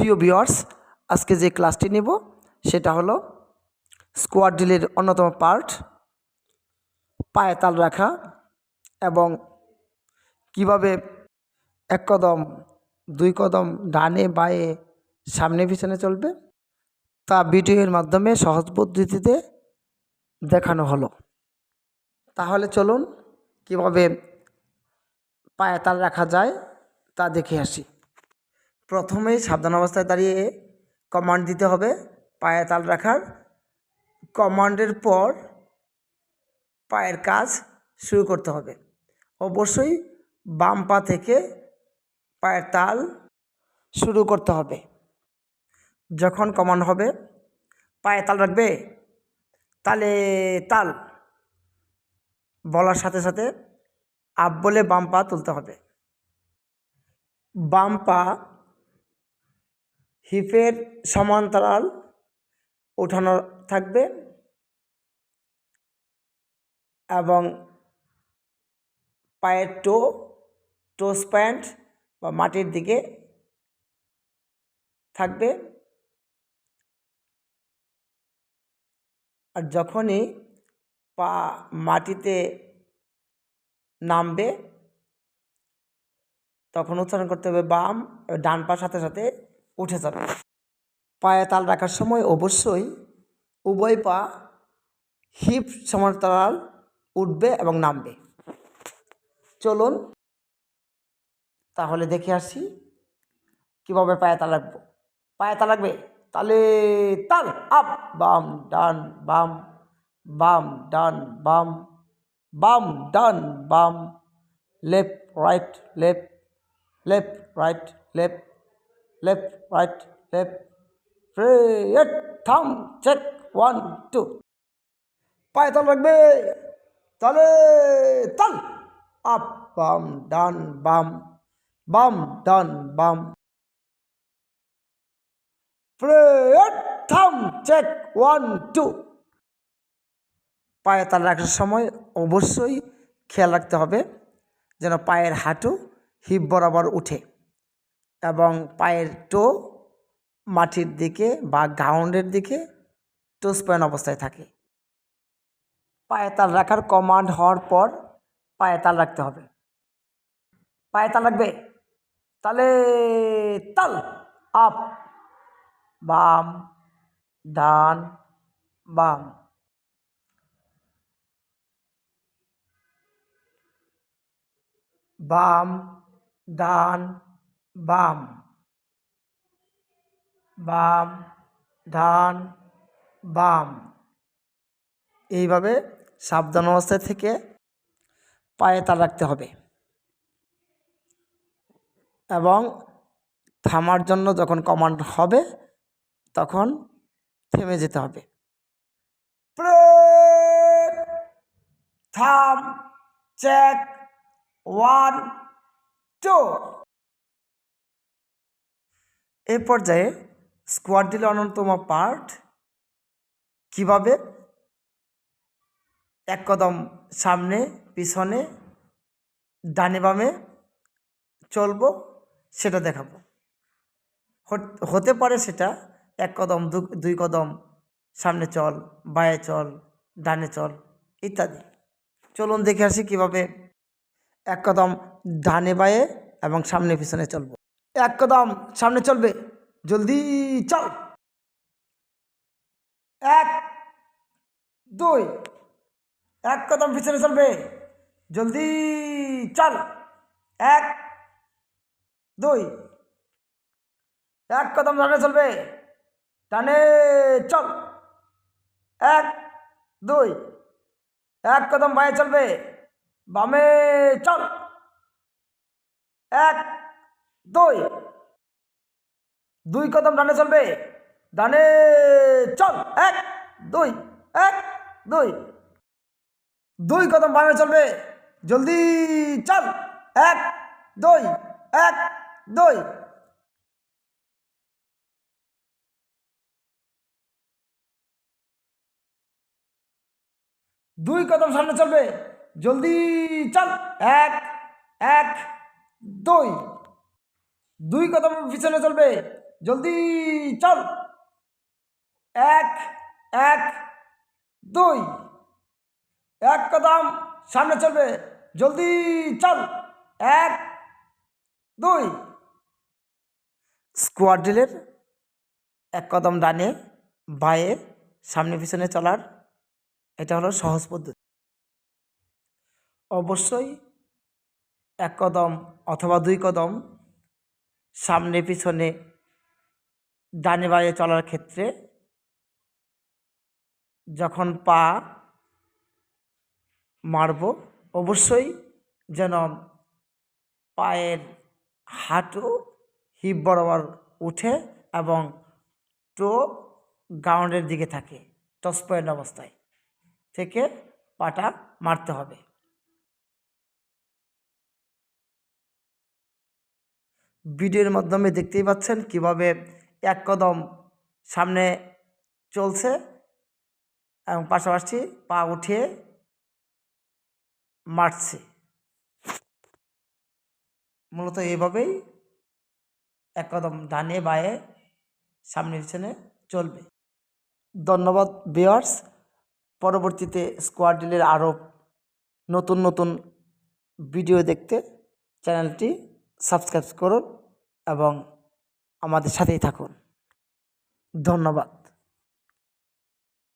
প্রিয় ভিউয়ার্স, আজকে যে ক্লাসটি নেব সেটা হলো স্কোয়াড ড্রিলের অন্যতম পার্ট, পায়ে তাল রাখা এবং কীভাবে এক কদম, দুই কদম ডানে, বায়ে, সামনে, পিছনে চলবে তা ভিডিওর মাধ্যমে সহজ পদ্ধতিতে দেখানো হলো। তাহলে চলুন কীভাবে পায়ে তাল রাখা যায় তা দেখে আসি। প্রথমেই সাবধান অবস্থায় দাঁড়িয়ে কমান্ড দিতে হবে, পায়ে তাল রাখার। কমান্ডের পর পায়ের কাজ শুরু করতে হবে। অবশ্যই বাম পা থেকে পায়ের তাল শুরু করতে হবে। যখন কমান্ড হবে, পায়ে তাল রাখবে, তালে তাল বলার সাথে সাথে আপ বলে বাম পা তুলতে হবে। বাম পা হিপের সমান্তরাল ওঠানো থাকবে এবং পায়ের টো, টোস প্যান্ট বা মাটির দিকে থাকবে। আর যখনই পা মাটিতে নামবে, তখন উচ্চারণ করতে হবে বাম ডান পা সাথে সাথে উঠে যাবে। পায়ে তাল রাখার সময় অবশ্যই উভয় পা হিপ সমান্তরাল উঠবে এবং নামবে। চলুন, তাহলে দেখে আসি কীভাবে পায়ে তাল রাখব। পায়ে তাল রাখবে? তালে তাল, আপ, বাম, ডান, বাম বাম, ডান, বাম বাম, ডান, বাম, left, right, left left, right, left left right left freight থাম চেক ওয়ান টু পায়ে তাল রাখবে, তালে তাল। আপ, বাম, ডান, বাম বাম, ডান, বাম। ফ্রেট থাম চেক ওয়ান টু পায়ে তাল রাখার সময় অবশ্যই খেয়াল রাখতে হবে যেন পায়ের হাঁটু হিপ বরাবর উঠে। এবং পায়ের টো মাটির দিকে বা গ্রাউন্ডের দিকে টোস পয়েন্ট অবস্থায় থাকে। পায়ে তাল রাখার কমান্ড হওয়ার পর পায়ে তাল রাখতে হবে। পায়ে তাল রাখবে? তালে তাল আপ বাম, ডান, বাম। বাম, ডান বাম। বাম, ডান, বাম। এইভাবে সাবধান অবস্থায় থেকে পায়ে তাল রাখতে হবে। এবং থামার জন্য যখন কমান্ড হবে, তখন থেমে যেতে হবে। থাম চেক ওয়ান টু এ পর্যায়ে স্কোয়াড দিলে পার্ট কীভাবে? এক কদম সামনে, পিছনে, ডানে বামে চলবো সেটা দেখাবো। হতে পারে সেটা এক কদম দুই কদম সামনে চল, বায়ে চল, ডানে চল ইত্যাদি। চলুন দেখে আসি কীভাবে এক কদম ডানে বায়ে এবং সামনে পিছনে চলবো। এক কদম সামনে চলবে। জলদি চল। এক, দুই এক কদম পিছনে চলবে। জলদি চল। এক, দুই এক কদম ডানে চলবে। ডানে চল। এক, দুই এক কদম বায়ে চলবে। বামে চল। এক দুই। দুই কদম ডানে চলবে। ডানে চল। এক, দুই এক, দুই। দুই কদম বামে চলবে। জলদি চল। এক, দুই এক, দুই। দুই কদম সামনে চলবে। জলদি চল। এক এক, দুই। দুই কদম পিছনে চলবে। জলদি, চল। এক এক, দুই। এক কদম সামনে চলবে। জলদি, চল। এক, দুই। স্কোয়াড ড্রিলের এক কদম ডানে, বায়ে, সামনে পিছনে চলার এটা হলো সহজ পদ্ধতি। অবশ্যই এক কদম অথবা দুই কদম সামনে পিছনে ডানে বায়ে চলার ক্ষেত্রে যখন পা মারব, অবশ্যই যেন পায়ের হাঁটু হিপ বরাবর উঠে এবং টো গ্রাউন্ডের দিকে থাকে টস পয়েন্ট অবস্থায় থেকে পাটা মারতে হবে। ভিডিওর মাধ্যমে দেখতেই পাচ্ছেন কীভাবে এক কদম সামনে চলছে এবং পাশাপাশি পা উঠিয়ে মারছে। মূলত এইভাবেই এক কদম ডানে বায়ে সামনে পিছনে চলবে। ধন্যবাদ বিয়ার্স পরবর্তীতে স্কোয়াড ডিলের আরও নতুন নতুন ভিডিও দেখতে চ্যানেলটি সাবস্ক্রাইব করুন এবং আমাদের সাথেই থাকুন। ধন্যবাদ।